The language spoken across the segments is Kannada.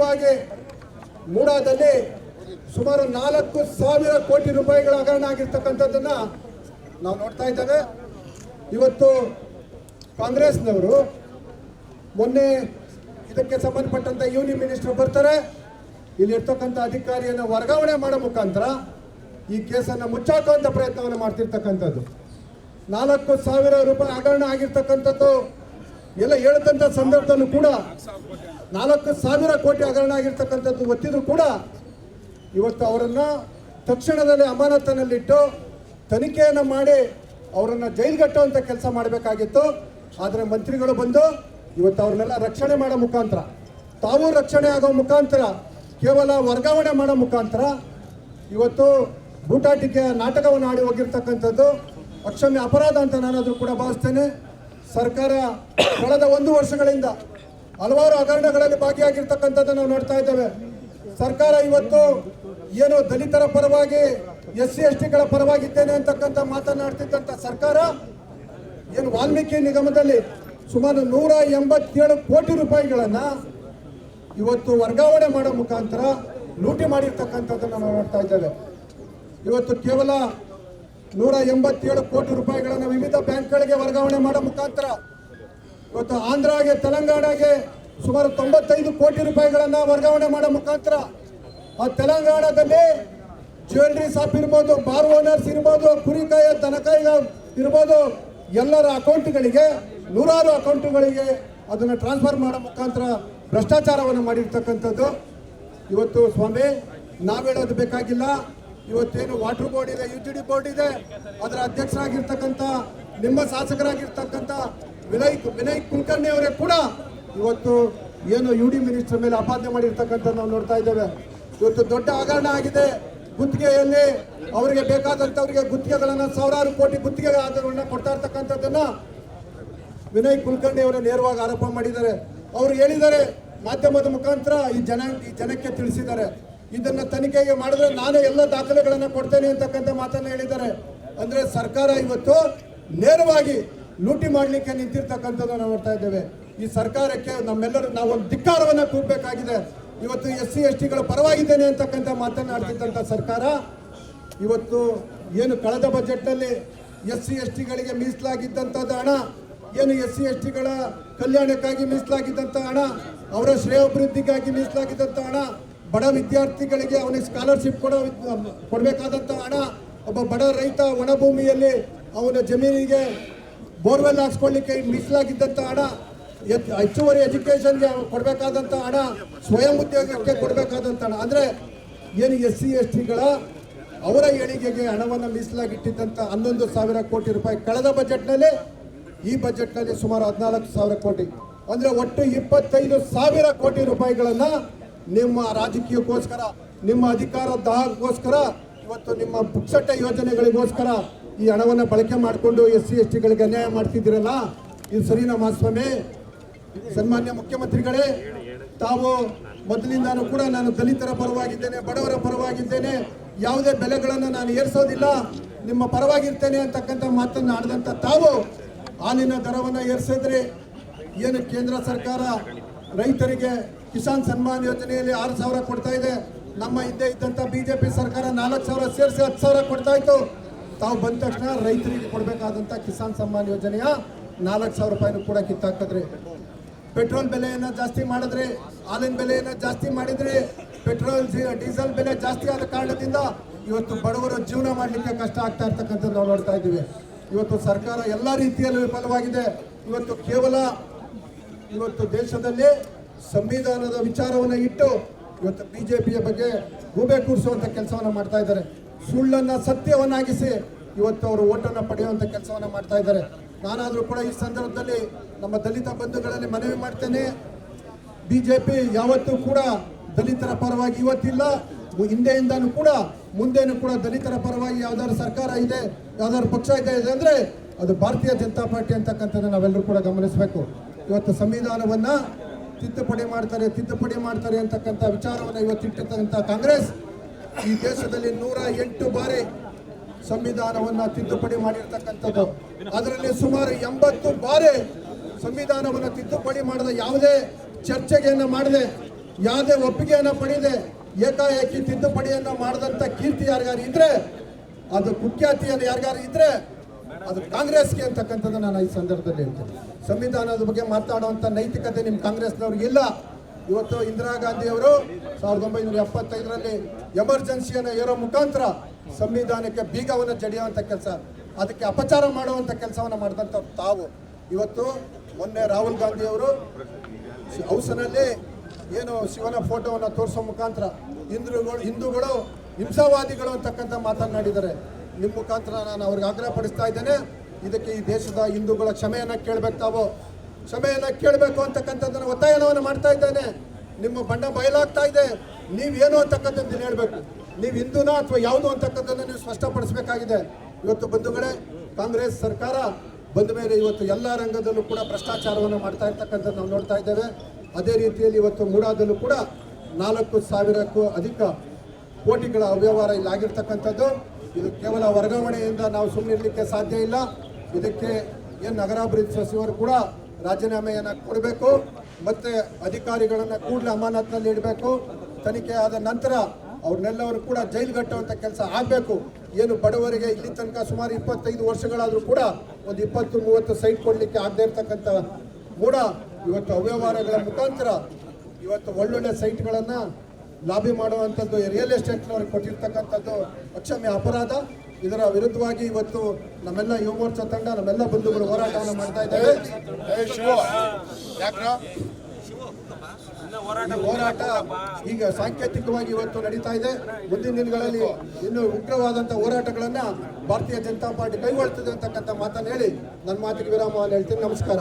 ಮುಖ್ಯವಾಗಿ ಮೂಡಾದಲ್ಲಿ ಸುಮಾರು ನಾಲ್ಕು ಸಾವಿರ ಕೋಟಿ ರೂಪಾಯಿಗಳ ಹಗರಣ ಆಗಿರ್ತಕ್ಕಂಥದ್ದನ್ನ ನಾವು ನೋಡ್ತಾ ಇದ್ದೇವೆ. ಇವತ್ತು ಕಾಂಗ್ರೆಸ್ನವರು ಮೊನ್ನೆ ಇದಕ್ಕೆ ಸಂಬಂಧಪಟ್ಟಂತ ಯೂನಿಯನ್ ಮಿನಿಸ್ಟರ್ ಬರ್ತಾರೆ. ಇಲ್ಲಿ ಇರ್ತಕ್ಕಂಥ ಅಧಿಕಾರಿಯನ್ನು ವರ್ಗಾವಣೆ ಮಾಡೋ ಮುಖಾಂತರ ಈ ಕೇಸನ್ನು ಮುಚ್ಚಾಕುವಂತ ಪ್ರಯತ್ನವನ್ನು ಮಾಡ್ತಿರ್ತಕ್ಕಂಥದ್ದು. ನಾಲ್ಕು ಸಾವಿರ ರೂಪಾಯಿ ಹಗರಣ ಆಗಿರ್ತಕ್ಕಂಥದ್ದು ಎಲ್ಲ ಹೇಳ್ತಂಥ ಸಂದರ್ಭದಲ್ಲೂ ಕೂಡ ನಾಲ್ಕು ಸಾವಿರ ಕೋಟಿ ಹಗರಣ ಆಗಿರ್ತಕ್ಕಂಥದ್ದು ಗೊತ್ತಿದ್ರು ಕೂಡ ಇವತ್ತು ಅವರನ್ನ ತಕ್ಷಣದಲ್ಲಿ ಅಮಾನತನಲ್ಲಿಟ್ಟು ತನಿಖೆಯನ್ನು ಮಾಡಿ ಅವರನ್ನು ಜೈಲ್ಗಟ್ಟುವಂತ ಕೆಲಸ ಮಾಡಬೇಕಾಗಿತ್ತು. ಆದರೆ ಮಂತ್ರಿಗಳು ಬಂದು ಇವತ್ತು ಅವ್ರನ್ನೆಲ್ಲ ರಕ್ಷಣೆ ಮಾಡೋ ಮುಖಾಂತರ, ತಾವು ರಕ್ಷಣೆ ಆಗೋ ಮುಖಾಂತರ, ಕೇವಲ ವರ್ಗಾವಣೆ ಮಾಡೋ ಮುಖಾಂತರ ಇವತ್ತು ಬೂಟಾಟಿಕೆಯ ನಾಟಕವನ್ನು ಆಡಿ ಹೋಗಿರ್ತಕ್ಕಂಥದ್ದು ಅಕ್ಷಮ್ಯ ಅಪರಾಧ ಅಂತ ನಾನಾದರೂ ಕೂಡ ಭಾವಿಸ್ತೇನೆ. ಸರ್ಕಾರ ಕಳೆದ ಒಂದು ವರ್ಷಗಳಿಂದ ಹಲವಾರು ಹಗರಣಗಳಲ್ಲಿ ಭಾಗಿಯಾಗಿರ್ತಕ್ಕಂಥದ್ದು ನಾವು ನೋಡ್ತಾ ಇದ್ದೇವೆ. ಸರ್ಕಾರ ಇವತ್ತು ಏನು ದಲಿತರ ಪರವಾಗಿ ಎಸ್ ಸಿ ಎಸ್ ಟಿಗಳ ಪರವಾಗಿದ್ದೇನೆ ಅಂತಕ್ಕಂಥ ಮಾತನಾಡ್ತಿದ್ದಂಥ ಸರ್ಕಾರ ಏನು ವಾಲ್ಮೀಕಿ ನಿಗಮದಲ್ಲಿ ಸುಮಾರು ನೂರ ಎಂಬತ್ತೇಳು ಕೋಟಿ ರೂಪಾಯಿಗಳನ್ನು ಇವತ್ತು ವರ್ಗಾವಣೆ ಮಾಡೋ ಮುಖಾಂತರ ಲೂಟಿ ಮಾಡಿರ್ತಕ್ಕಂಥದ್ದನ್ನು ನಾವು ನೋಡ್ತಾ ಇದ್ದೇವೆ. ಇವತ್ತು ಕೇವಲ ನೂರ ಎಂಬತ್ತೇಳು ಕೋಟಿ ರೂಪಾಯಿಗಳನ್ನು ವಿವಿಧ ಬ್ಯಾಂಕ್ಗಳಿಗೆ ವರ್ಗಾವಣೆ ಮಾಡೋ ಮುಖಾಂತರ ಇವತ್ತು ಆಂಧ್ರಗೆ, ತೆಲಂಗಾಣಗೆ ಸುಮಾರು ತೊಂಬತ್ತೈದು ಕೋಟಿ ರೂಪಾಯಿಗಳನ್ನ ವರ್ಗಾವಣೆ ಮಾಡೋ ಮುಖಾಂತರ ಆ ತೆಲಂಗಾಣದಲ್ಲಿ ಜ್ಯುವೆಲ್ರಿ ಶಾಪ್ ಇರ್ಬೋದು, ಬಾರ್ ಓನರ್ಸ್ ಇರ್ಬೋದು, ಕುರಿಕಾಯ ದನಕಾಯ ಇರ್ಬೋದು, ಎಲ್ಲರ ಅಕೌಂಟ್ಗಳಿಗೆ, ನೂರಾರು ಅಕೌಂಟ್ಗಳಿಗೆ ಅದನ್ನು ಟ್ರಾನ್ಸ್ಫರ್ ಮಾಡೋ ಮುಖಾಂತರ ಭ್ರಷ್ಟಾಚಾರವನ್ನು ಮಾಡಿರ್ತಕ್ಕಂಥದ್ದು. ಇವತ್ತು ಸ್ವಾಮಿ, ನಾವು ಹೇಳೋದು ಬೇಕಾಗಿಲ್ಲ. ಇವತ್ತೇನು ವಾಟರ್ ಬೋರ್ಡ್ ಇದೆ ಯು ಬೋರ್ಡ್ ಇದೆ, ಅದರ ಅಧ್ಯಕ್ಷರಾಗಿರ್ತಕ್ಕಂಥ, ನಿಮ್ಮ ಶಾಸಕರಾಗಿರ್ತಕ್ಕಂಥ ವಿನಯ್ ವಿನಯ್ ಕುಲಕರ್ಣಿ ಅವರೇ ಕೂಡ ಇವತ್ತು ಏನು ಯು ಡಿ ಮಿನಿಸ್ಟರ್ ಮೇಲೆ ಆಪಾದನೆ ಮಾಡಿರ್ತಕ್ಕಂಥ ನಾವು ನೋಡ್ತಾ ಇದ್ದೇವೆ. ಇವತ್ತು ದೊಡ್ಡ ಹಗರಣ ಆಗಿದೆ. ಗುತ್ತಿಗೆಯಲ್ಲಿ ಅವರಿಗೆ ಬೇಕಾದಂಥವರಿಗೆ ಗುತ್ತಿಗೆಗಳನ್ನು ಸಾವಿರಾರು ಕೋಟಿ ಗುತ್ತಿಗೆ ಆಧಾರಗಳನ್ನ ಕೊಡ್ತಾ ಇರ್ತಕ್ಕಂಥದ್ದನ್ನ ವಿನಯ್ ಕುಲಕರ್ಣಿ ಅವರು ನೇರವಾಗಿ ಆರೋಪ ಮಾಡಿದ್ದಾರೆ. ಅವರು ಹೇಳಿದ್ದಾರೆ, ಮಾಧ್ಯಮದ ಮುಖಾಂತರ ಈ ಜನ, ಈ ಜನಕ್ಕೆ ತಿಳಿಸಿದ್ದಾರೆ. ಇದನ್ನ ತನಿಖೆಗೆ ಮಾಡಿದ್ರೆ ನಾನೇ ಎಲ್ಲ ದಾಖಲೆಗಳನ್ನ ಕೊಡ್ತೇನೆ ಅಂತಕ್ಕಂಥ ಮಾತನ್ನ ಹೇಳಿದ್ದಾರೆ. ಅಂದ್ರೆ ಸರ್ಕಾರ ಇವತ್ತು ನೇರವಾಗಿ ಲೂಟಿ ಮಾಡಲಿಕ್ಕೆ ನಿಂತಿರ್ತಕ್ಕಂಥದ್ದು ನಾವು ನೋಡ್ತಾ ಇದ್ದೇವೆ. ಈ ಸರ್ಕಾರಕ್ಕೆ ನಮ್ಮೆಲ್ಲರೂ ನಾವು ಒಂದು ಧಿಕ್ಕಾರವನ್ನ ಕೂಗಬೇಕಾಗಿದೆ. ಇವತ್ತು ಎಸ್ ಸಿ, ಎಸ್ ಟಿಗಳ ಪರವಾಗಿದ್ದೇನೆ ಅಂತಕ್ಕಂಥ ಮಾತನಾಡ್ತಿದ್ದಂಥ ಸರ್ಕಾರ ಇವತ್ತು ಏನು ಕಳೆದ ಬಜೆಟ್ನಲ್ಲಿ ಎಸ್ ಸಿ, ಎಸ್ ಟಿಗಳಿಗೆ ಮೀಸಲಾಗಿದ್ದಂಥದ್ದು ಹಣ, ಏನು ಎಸ್ ಸಿ, ಎಸ್ ಟಿಗಳ ಕಲ್ಯಾಣಕ್ಕಾಗಿ ಮೀಸಲಾಗಿದ್ದಂಥ ಹಣ, ಅವರ ಶ್ರೇಯೋಭಿವೃದ್ಧಿಗಾಗಿ ಮೀಸಲಾಗಿದ್ದಂಥ ಹಣ ಬಡ ವಿದ್ಯಾರ್ಥಿಗಳಿಗೆ ಅವನಿಗೆ ಸ್ಕಾಲರ್ಶಿಪ್ ಕೊಡೋ ಕೊಡಬೇಕಾದಂಥ ಹಣ, ಒಬ್ಬ ಬಡ ರೈತ ಒಣಭೂಮಿಯಲ್ಲಿ ಅವನ ಜಮೀನಿಗೆ ಬೋರ್ವೆಲ್ ಹಾಕ್ಸ್ಕೊಳ್ಳಿಕ್ಕೆ ಮೀಸಲಾಗಿದ್ದಂಥ ಹಣ ಹೆಚ್ಚುವರಿ ಎಜುಕೇಷನ್ಗೆ ಕೊಡಬೇಕಾದಂಥ ಹಣ, ಸ್ವಯಂ ಉದ್ಯೋಗಕ್ಕೆ ಕೊಡಬೇಕಾದಂಥ ಹಣ. ಅಂದರೆ ಏನು ಎಸ್ ಸಿ ಎಸ್ ಟಿಗಳ ಅವರ ಏಳಿಗೆಗೆ ಹಣವನ್ನು ಮೀಸಲಾಗಿಟ್ಟಿದ್ದಂಥ ಹನ್ನೊಂದು ಸಾವಿರ ಕೋಟಿ ರೂಪಾಯಿ ಕಳೆದ ಬಜೆಟ್ನಲ್ಲಿ, ಈ ಬಜೆಟ್ನಲ್ಲಿ ಸುಮಾರು ಹದಿನಾಲ್ಕು ಸಾವಿರ ಕೋಟಿ. ಅಂದರೆ ಒಟ್ಟು ಇಪ್ಪತ್ತೈದು ಸಾವಿರ ಕೋಟಿ ರೂಪಾಯಿಗಳನ್ನ ನಿಮ್ಮ ರಾಜಕೀಯಕ್ಕೋಸ್ಕರ, ನಿಮ್ಮ ಅಧಿಕಾರ ದಾಹಕ್ಕೋಸ್ಕರ, ಇವತ್ತು ನಿಮ್ಮ ಪುಕ್ಸಟ್ಟ ಯೋಜನೆಗಳಿಗೋಸ್ಕರ ಈ ಹಣವನ್ನು ಬಳಕೆ ಮಾಡಿಕೊಂಡು ಎಸ್ ಸಿ ಎಸ್ ಟಿಗಳಿಗೆ ಅನ್ಯಾಯ ಮಾಡ್ತಿದ್ದೀರಲ್ಲ? ಇದು ಸರಿನಾ ಮಾಸ್ವಾಮಿ ಸನ್ಮಾನ್ಯ ಮುಖ್ಯಮಂತ್ರಿಗಳೇ, ತಾವು ಮೊದಲಿಂದಾನು ಕೂಡ ನಾನು ದಲಿತರ ಪರವಾಗಿದ್ದೇನೆ, ಬಡವರ ಪರವಾಗಿದ್ದೇನೆ. ಯಾವುದೇ ಬೆಲೆಗಳನ್ನು ನಾನು ಏರಿಸೋದಿಲ್ಲ. ನಿಮ್ಮ ಪರವಾಗಿರ್ತೇನೆ ಅಂತಕ್ಕಂಥ ಮಾತನ್ನು ಆಡಿದಂಥ ತಾವು ಹಾಲಿನ ದರವನ್ನು ಏರಿಸಿದ್ರೆ ಏನು ಕೇಂದ್ರ ಸರ್ಕಾರ ರೈತರಿಗೆ ಕಿಸಾನ್ ಸನ್ಮಾನ್ ಯೋಜನೆಯಲ್ಲಿ ಆರು ಸಾವಿರ ಕೊಡ್ತಾ ಇದೆ. ನಮ್ಮ ಹಿಂದೆ ಇದ್ದಂಥ ಬಿಜೆಪಿ ಸರ್ಕಾರ ನಾಲ್ಕು ಸಾವಿರ ಸೇರಿಸಿ ಹತ್ತು ಸಾವಿರ ಕೊಡ್ತಾ ಇತ್ತು. ತಾವು ಬಂದ ತಕ್ಷಣ ರೈತರಿಗೆ ಕೊಡಬೇಕಾದಂಥ ಕಿಸಾನ್ ಸನ್ಮಾನ್ ಯೋಜನೆಯ ನಾಲ್ಕು ಸಾವಿರ ರೂಪಾಯಿನೂ ಕೂಡ ಕಿತ್ತಾಕಿದ್ರಿ ಪೆಟ್ರೋಲ್ ಬೆಲೆಯನ್ನ ಜಾಸ್ತಿ ಮಾಡಿದ್ರಿ, ಹಾಲಿನ ಬೆಲೆಯನ್ನ ಜಾಸ್ತಿ ಮಾಡಿದ್ರಿ. ಪೆಟ್ರೋಲ್ ಡೀಸೆಲ್ ಬೆಲೆ ಜಾಸ್ತಿ ಆದ ಕಾರಣದಿಂದ ಇವತ್ತು ಬಡವರ ಜೀವನ ಮಾಡಲಿಕ್ಕೆ ಕಷ್ಟ ಆಗ್ತಾ ಇರ್ತಕ್ಕಂಥದ್ದು ನಾವು ನೋಡ್ತಾ ಇದ್ದೀವಿ. ಇವತ್ತು ಸರ್ಕಾರ ಎಲ್ಲ ರೀತಿಯಲ್ಲೂ ವಿಫಲವಾಗಿದೆ. ಇವತ್ತು ಕೇವಲ ಇವತ್ತು ದೇಶದಲ್ಲಿ ಸಂವಿಧಾನದ ವಿಚಾರವನ್ನು ಇಟ್ಟು ಇವತ್ತು ಬಿಜೆಪಿಯ ಬಗ್ಗೆ ಗೂಬೆ ಕೂರಿಸುವಂಥ ಕೆಲಸವನ್ನ ಮಾಡ್ತಾ ಇದ್ದಾರೆ. ಸುಳ್ಳನ್ನ ಸತ್ಯವನ್ನಾಗಿಸಿ ಇವತ್ತು ಅವರು ಓಟನ್ನು ಪಡೆಯುವಂಥ ಕೆಲಸವನ್ನ ಮಾಡ್ತಾ ಇದ್ದಾರೆ. ನಾನಾದರೂ ಕೂಡ ಈ ಸಂದರ್ಭದಲ್ಲಿ ನಮ್ಮ ದಲಿತ ಬಂಧುಗಳಲ್ಲಿ ಮನವಿ ಮಾಡ್ತೇನೆ. ಬಿಜೆಪಿ ಯಾವತ್ತೂ ಕೂಡ ದಲಿತರ ಪರವಾಗಿ ಇವತ್ತಿಲ್ಲ. ಹಿಂದೆಯಿಂದನೂ ಕೂಡ, ಮುಂದೆನೂ ಕೂಡ ದಲಿತರ ಪರವಾಗಿ ಯಾವ್ದಾದ್ರು ಸರ್ಕಾರ ಇದೆ, ಯಾವ್ದಾದ್ರು ಪಕ್ಷ ಇದೆ ಅಂದ್ರೆ ಅದು ಭಾರತೀಯ ಜನತಾ ಪಾರ್ಟಿ ಅಂತಕ್ಕಂಥದ್ದು ನಾವೆಲ್ಲರೂ ಕೂಡ ಗಮನಿಸಬೇಕು. ಇವತ್ತು ಸಂವಿಧಾನವನ್ನ ತಿದ್ದುಪಡಿ ಮಾಡ್ತಾರೆ ತಿದ್ದುಪಡಿ ಮಾಡ್ತಾರೆ ಅಂತಕ್ಕಂಥ ವಿಚಾರವನ್ನ ಇವತ್ತಿಟ್ಟಿರ್ತಕ್ಕಂಥ ಕಾಂಗ್ರೆಸ್ ಈ ದೇಶದಲ್ಲಿ ನೂರ ಎಂಟು ಬಾರಿ ಸಂವಿಧಾನವನ್ನ ತಿದ್ದುಪಡಿ ಮಾಡಿರ್ತಕ್ಕಂಥದ್ದು. ಅದರಲ್ಲಿ ಸುಮಾರು ಎಂಬತ್ತು ಬಾರಿ ಸಂವಿಧಾನವನ್ನು ತಿದ್ದುಪಡಿ ಮಾಡದ ಯಾವುದೇ ಚರ್ಚೆಗೆಯನ್ನು ಮಾಡದೆ, ಯಾವುದೇ ಒಪ್ಪಿಗೆಯನ್ನು ಪಡೆಯದೆ ಏಕಾಏಕಿ ತಿದ್ದುಪಡಿಯನ್ನು ಮಾಡಿದಂಥ ಕೀರ್ತಿ ಯಾರಿಗಾರು ಇದ್ರೆ, ಅದು ಕುಖ್ಯಾತಿಯನ್ನು ಯಾರಿಗಾರು ಇದ್ರೆ ಅದು ಕಾಂಗ್ರೆಸ್ಗೆ ಅಂತಕ್ಕಂಥದ್ದು ನಾನು ಈ ಸಂದರ್ಭದಲ್ಲಿ ಹೇಳ್ತೀನಿ. ಸಂವಿಧಾನದ ಬಗ್ಗೆ ಮಾತಾಡುವಂಥ ನೈತಿಕತೆ ನಿಮ್ಮ ಕಾಂಗ್ರೆಸ್ನವ್ರಿಗಿಲ್ಲ ಇವತ್ತು ಇಂದಿರಾ ಗಾಂಧಿ ಅವರು ಸಾವಿರದ ಒಂಬೈನೂರ ಎಪ್ಪತ್ತೈದರಲ್ಲಿ ಎಮರ್ಜೆನ್ಸಿಯನ್ನು ಏರೋ ಮುಖಾಂತರ ಸಂವಿಧಾನಕ್ಕೆ ಬೀಗವನ್ನು ಜಡಿಯುವಂಥ ಕೆಲಸ, ಅದಕ್ಕೆ ಅಪಚಾರ ಮಾಡುವಂಥ ಕೆಲಸವನ್ನು ಮಾಡಿದಂಥ ತಾವು. ಇವತ್ತು ಮೊನ್ನೆ ರಾಹುಲ್ ಗಾಂಧಿ ಅವರು ಹೌಸ್ನಲ್ಲಿ ಏನು ಶಿವನ ಫೋಟೋವನ್ನು ತೋರಿಸೋ ಮುಖಾಂತರ ಹಿಂದೂಗಳು ಹಿಂದೂಗಳು ಹಿಂಸಾವಾದಿಗಳು ಅಂತಕ್ಕಂಥ ಮಾತನಾಡಿದ್ದಾರೆ ನಿಮ್ಮ ಮುಖಾಂತರ ನಾನು ಅವ್ರಿಗೆ ಆಗ್ರಹ ಪಡಿಸ್ತಾ ಇದ್ದೇನೆ. ಇದಕ್ಕೆ ಈ ದೇಶದ ಹಿಂದೂಗಳ ಕ್ಷಮೆಯನ್ನು ಕೇಳಬೇಕು ತಾವು. ಕ್ಷಮೆಯನ್ನು ಕೇಳಬೇಕು ಅಂತಕ್ಕಂಥದ್ದನ್ನು ಒತ್ತಾಯನವನ್ನು ಮಾಡ್ತಾ ಇದ್ದೇನೆ. ನಿಮ್ಮ ಬಣ್ಣ ಬಯಲಾಗ್ತಾ ಇದೆ. ನೀವೇನು ಅಂತಕ್ಕಂಥದ್ದನ್ನು ಹೇಳಬೇಕು. ನೀವು ಹಿಂದೂನಾ ಅಥವಾ ಯಾವುದು ಅಂತಕ್ಕಂಥದ್ದನ್ನು ನೀವು ಸ್ಪಷ್ಟಪಡಿಸಬೇಕಾಗಿದೆ. ಇವತ್ತು ಬಂಧುಗಳೇ, ಕಾಂಗ್ರೆಸ್ ಸರ್ಕಾರ ಬಂದ ಮೇಲೆ ಇವತ್ತು ಎಲ್ಲ ರಂಗದಲ್ಲೂ ಕೂಡ ಭ್ರಷ್ಟಾಚಾರವನ್ನು ಮಾಡ್ತಾ ಇರ್ತಕ್ಕಂಥದ್ದು ನಾವು ನೋಡ್ತಾ ಇದ್ದೇವೆ. ಅದೇ ರೀತಿಯಲ್ಲಿ ಇವತ್ತು ಮೂಡಾದಲ್ಲೂ ಕೂಡ ನಾಲ್ಕು ಸಾವಿರಕ್ಕೂ ಅಧಿಕ ಕೋಟಿಗಳ ಅವ್ಯವಹಾರ ಇಲ್ಲಿ ಆಗಿರ್ತಕ್ಕಂಥದ್ದು ಇದು ಕೇವಲ ವರ್ಗಾವಣೆಯಿಂದ ನಾವು ಸುಮ್ಮನಿರಲಿಕ್ಕೆ ಸಾಧ್ಯ ಇಲ್ಲ. ಇದಕ್ಕೆ ಏನು ನಗರಾಭಿವೃದ್ಧಿ ಸಚಿವರು ಕೂಡ ರಾಜೀನಾಮೆಯನ್ನು ಕೊಡಬೇಕು. ಮತ್ತೆ ಅಧಿಕಾರಿಗಳನ್ನು ಕೂಡಲೇ ಅಮಾನತಿನಲ್ಲಿ ಇಡಬೇಕು. ತನಿಖೆ ಆದ ನಂತರ ಅವ್ರನ್ನೆಲ್ಲವರು ಕೂಡ ಜೈಲ್ಗಟ್ಟುವಂಥ ಕೆಲಸ ಆಗಬೇಕು. ಏನು ಬಡವರಿಗೆ ಇಲ್ಲಿ ತನಕ ಸುಮಾರು ಇಪ್ಪತ್ತೈದು ವರ್ಷಗಳಾದರೂ ಕೂಡ ಒಂದು ಇಪ್ಪತ್ತು ಮೂವತ್ತು ಸೈಟ್ ಕೊಡಲಿಕ್ಕೆ ಆಗದೆ ಇರ್ತಕ್ಕಂಥ ಕೂಡ ಇವತ್ತು ಅವ್ಯವಹಾರಗಳ ಮುಖಾಂತರ ಇವತ್ತು ಒಳ್ಳೊಳ್ಳೆ ಸೈಟ್ಗಳನ್ನು ಲಾಬಿ ಮಾಡುವಂಥದ್ದು ರಿಯಲ್ ಎಸ್ಟೇಟ್ನವ್ರಿಗೆ ಕೊಟ್ಟಿರ್ತಕ್ಕಂಥದ್ದು ಅಕ್ಷಮ್ಯ ಅಪರಾಧ. ಇದರ ವಿರುದ್ಧವಾಗಿ ಇವತ್ತು ನಮ್ಮೆಲ್ಲ ಯುವ ಮೋರ್ಚಾ ತಂಡ ನಮ್ಮೆಲ್ಲ ಬಂಧುಗಳು ಹೋರಾಟವನ್ನು ಮಾಡ್ತಾ ಇದ್ದೇವೆ. ಹೋರಾಟ ಈಗ ಸಾಂಕೇತಿಕವಾಗಿ ಇವತ್ತು ನಡೀತಾ ಇದೆ. ಮುಂದಿನ ದಿನಗಳಲ್ಲಿ ಇನ್ನು ಉಗ್ರವಾದಂತಹ ಹೋರಾಟಗಳನ್ನ ಭಾರತೀಯ ಜನತಾ ಪಾರ್ಟಿ ಕೈಗೊಳ್ಳುತ್ತದೆ ಅಂತಕ್ಕಂಥ ಮಾತನ್ನು ಹೇಳಿ ನನ್ನ ಮಾತಿಗೆ ವಿರಾಮವನ್ನು ಹೇಳ್ತೀನಿ. ನಮಸ್ಕಾರ.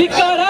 picará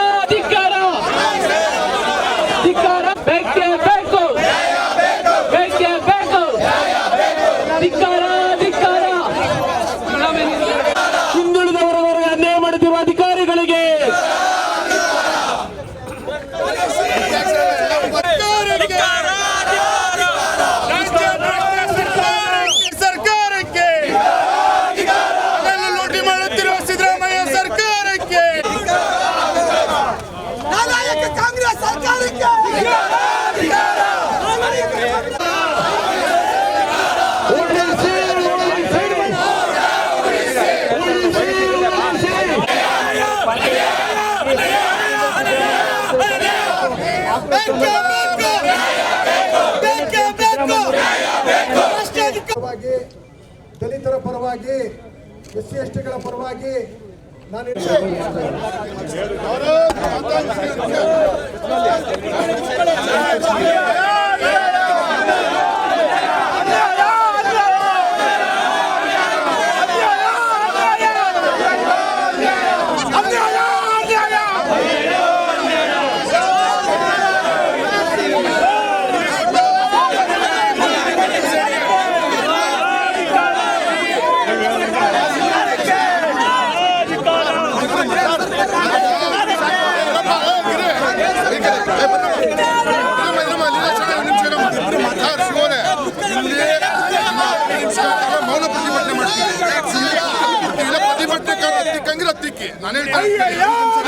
ದಲಿತರ ಪರವಾಗಿ ಎಸ್ ಸಿ ಎಸ್ ಟಿಗಳ ಪರವಾಗಿ ನಾನು ಇರಮ್ಮ, ಹತ್ತಿಕ್ಕಂಗಿಲ್ಲ ಹತ್ತಿಕ್ಕಿ ನಾನು ಹೇಳ್ತಾ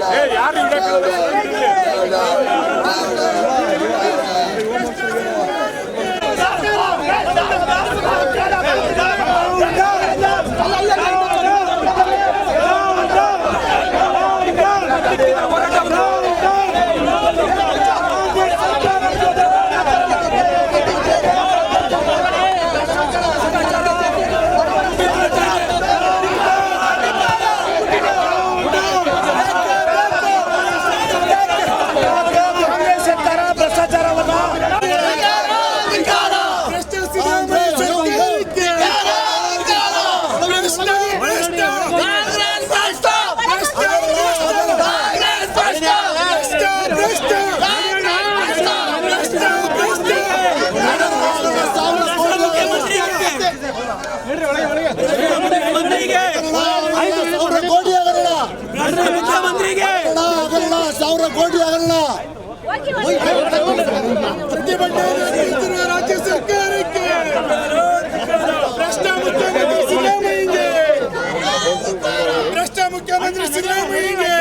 ಸಾವಿರ ಕೋಟಿ ಆಗಲ್ಲ. ಪ್ರತಿಭಟನೆ ರಾಜ್ಯ ಸರ್ಕಾರಕ್ಕೆ ಭ್ರಷ್ಟ ಮುಖ್ಯಮಂತ್ರಿ ಸಿದ್ದರಾಮಯ್ಯಗೆ. ಭ್ರಷ್ಟ ಮುಖ್ಯಮಂತ್ರಿ ಸಿದ್ದರಾಮಯ್ಯಗೆ.